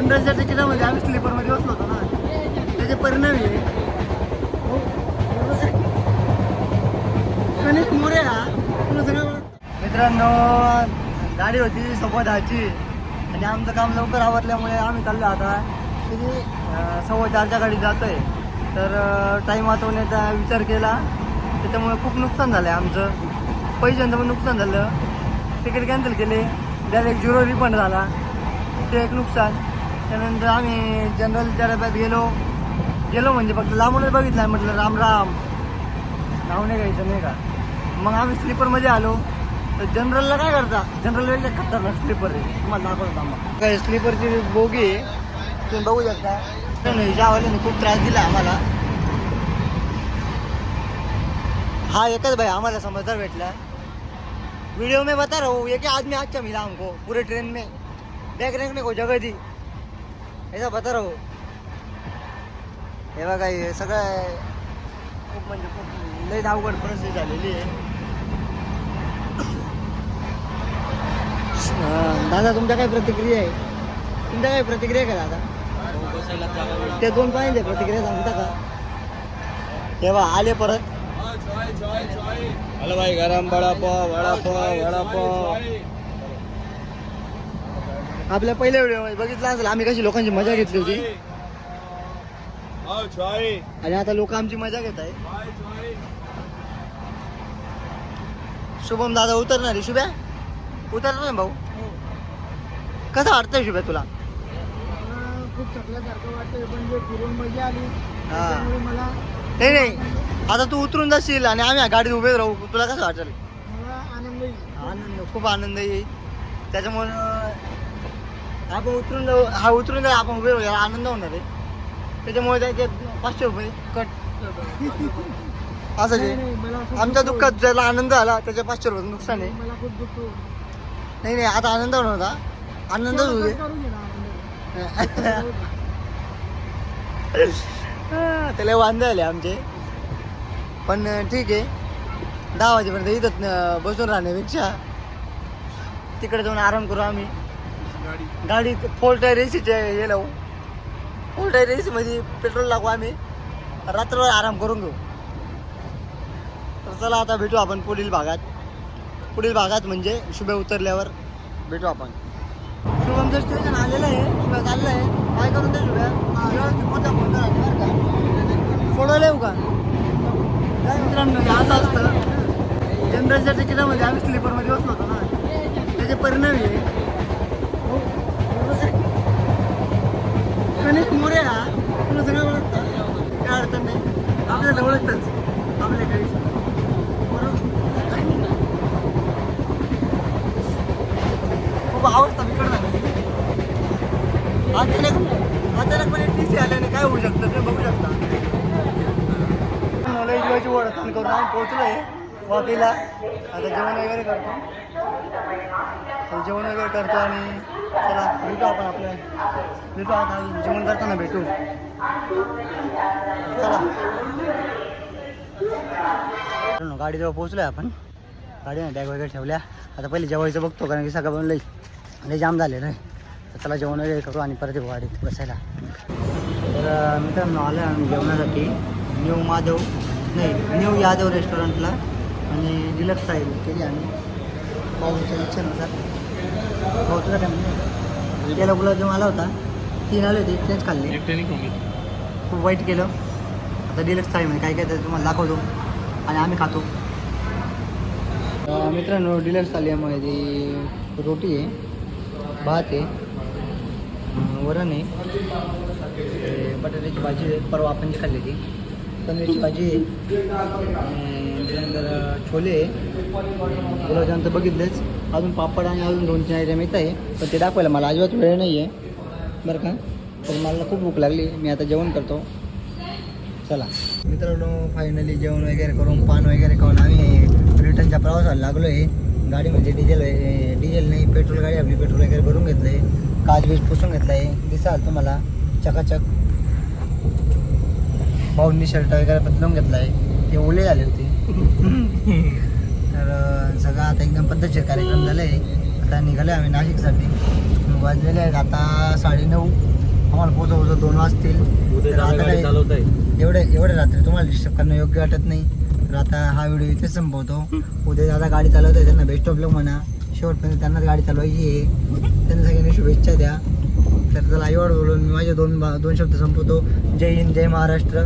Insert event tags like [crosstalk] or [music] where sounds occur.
जनरलच्या तिकिटामध्ये आम्ही स्लीपरमध्ये बसलो होतो ना. त्याचे परिणाम आहे गणेश मोरे हा. तुला सगळं मित्रांनो गाडी होती सोबत दहाची आणि आमचं काम लवकर आवरल्यामुळे आम्ही चाललो आता. तरी सव्वा चारच्या गाडीत जातोय. तर टाईम वाचवण्याचा विचार केला. त्याच्यामुळे खूप नुकसान झालं आहे आमचं. पैशांचं पण नुकसान झालं. तिकीट कॅन्सल केले. डायरेक्ट झिरो रिफंड झाला. ते एक नुकसान. त्यानंतर आम्ही जनरलच्या डब्यात गेलो. गेलो म्हणजे फक्त लांबूनच बघितलं. म्हटलं राम राम. नाव नाही घ्यायचं नाही का? मग आम्ही स्लीपरमध्ये आलो. तर जनरलला काय करता? जनरल वेगळं खतरनाक स्लीपर आहे. तुम्हाला दाखवतो आम्हाला. काय स्लीपरची बोगी आहे तुम्ही बघू शकता. ज्यावाल्याने खूप त्रास दिला आम्हाला. हा एकच भाई आम्हाला समजदार भेटला. वीडियो में बता रहा हूँ ये कि आदमी अच्छा मिला हमको पूरे ट्रेन में. बैग रखने को जगह दी. ऐसा बता रहा हूँ। हे बघा हे सगळं खूप म्हणजे खूप लई धावगड परिस्थिती झालेली आहे. दादा तुमच्या काय प्रतिक्रिया आहे? तुमच्या काय प्रतिक्रिया काय का दादा? ते दोन पाहिजे प्रतिक्रिया सांगता का तेव्हा आले परत. हॅलो भाई गरम वडापाव वडापाव वडापाव. आपल्या पहिल्या व्हिडिओ बघितलं असेल आम्ही कशी लोकांची मजा घेतली होती. आणि आता लोक आमची मजा घेत आहे शुभम दादा उतरणार आहे शुभ्या? उतरणार ना भाऊ? कसं वाटतंय शुभ्या तुला? खूप थकल्यासारखं वाटतंय पण जे फिरून मजा आली हा. त्यामुळे मला नाही नाही. आता तू उतरून जाशील आणि आम्ही गाडीत उभे राहू. तुला कसं वाटेल? मला आनंद येईल. आनंद खूप आनंद येईल. त्याच्यामुळं आपण उतरून जाऊ हा उतरून जाऊ आपण उभे राहू याला आनंद होणार आहे. त्याच्यामुळे त्याचे पाचशे रुपये कट असं जे. आमच्या दुःख दुःखात ज्याला आनंद आला त्याच्या पाचशे रुपये नुकसान आहे. नाही नाही आता आनंद होणार होता. आनंदच होऊ दे. हा, [laughs] त्याला वांदे आले आमचे. पण ठीक आहे. दहा वाजेपर्यंत इथं बसून राहण्यापेक्षा तिकडे जाऊन आराम करू आम्ही. गाडी. फोर टायर एसीचे हे लावू. फोर टायर एसी मध्ये पेट्रोल लागू आम्ही. रात्रभर आराम करून घेऊ. तर चला आता भेटू आपण पुढील भागात. पुढील भागात म्हणजे शुभे उतरल्यावर भेटू आपण. शुभमचं स्टेशन आलेलं आहे. शुभ्या चाललं आहे काय करून दे शुभ्या? व्यवस्थित मोठा फोन बरं का. फोडवलं येऊ का? काय मित्रांनो असं असतं. जनरलच्या तिकिटामध्ये आम्ही स्लीपरमध्ये बसलो होतो ना. त्याचे परिणाम आहे गणेश मोरे हा तुला सगळं ओळखतं. काय अडचण नाही. आपल्याला ओळखतच. आपल्याकडे खूप आवडतं इकडं. अचानक अचानकपणे टी सी आल्याने काय होऊ शकतं ते बघू शकता. नॉलेज जीवाची ओळख करून आम्ही पोहोचलोय. वाकीला आता जेवण वगैरे करतो. जेवण वगैरे करतो आणि चला भेटू आपण आपल्या भेटू आता जेवण करताना भेटू. चला. मित्रांनो, पोहोचलो पोहोचलोय आपण. गाडीने बॅग वगैरे ठेवल्या. आता पहिले जेवायचं बघतो कारण की सगळं लई लई जाम झाले नाही तर चला जेवण वगैरे करू आणि परत गाडीत बसायला. तर मित्रांनो आलं आम्ही जेवणासाठी. न्यू माधव नाही न्यू यादव रेस्टॉरंटला आणि डिलक्स थाळी बुक केली आम्ही. पाहूच्या इच्छेनुसार. भाऊ तुला काय म्हणतो त्याला गुलाबजाम आला होता. तीन आले होते तेच खाल्ले. खूप वाईट केलं. आता डिलक्स थाळीमध्ये काय काय तर तुम्हाला दाखवतो. आणि आम्ही खातो. मित्रांनो डिलक्स थालीमध्ये रोटी आहे भात आहे वरण आहे ते बटाट्याची भाजी आहे परवा आपण जी खाल्ली ती पनीरची भाजी आहे आणि त्याच्यानंतर छोले आहे. गुलाबजाम तर बघितलेच. अजून पापड आणि अजून दोन तीन आयटम येत आहे. पण ते दाखवायला मला अजिबात वेळ नाही आहे बरं का? तर मला खूप भूक लागली. मी आता जेवण करतो. चला. मित्रांनो फायनली जेवण वगैरे करून पान वगैरे खाऊन आम्ही रिटर्नच्या प्रवासाला लागलो म्हणजे आहे. गाडीमध्ये डिझेल डिझेल नाही पेट्रोल गाडी आपली पेट्रोल वगैरे भरून घेतलं आहे काच बीज पुसून घेतलं आहे दिसाल तुम्हाला. चकाचक. भाऊंनी शर्ट वगैरे बदलून घेतला आहे ते ओले झाले होते. तर सगळं आता एकदम पद्धतशीर कार्यक्रम झाला. आहे आता निघालो आम्ही नाशिकसाठी. वाजलेले आहेत आता साडेनऊ आम्हाला पोहोचव पोहोचव दोन वाजतील. तर आता आहे एवढे एवढे रात्री तुम्हाला डिस्टर्ब करणं योग्य वाटत नाही. तर आता हा व्हिडिओ इथेच संपवतो. उद्या दादा गाडी चालवत आहे त्यांना बेस्ट ऑफ लक म्हणा. शेवटपर्यंत त्यांनाच गाडी चालवायची आहे. त्यांना सगळ्यांनी शुभेच्छा द्या. तर चला एवढं बोलून मी माझे दोन दोन शब्द संपवतो. जय हिंद जय महाराष्ट्र.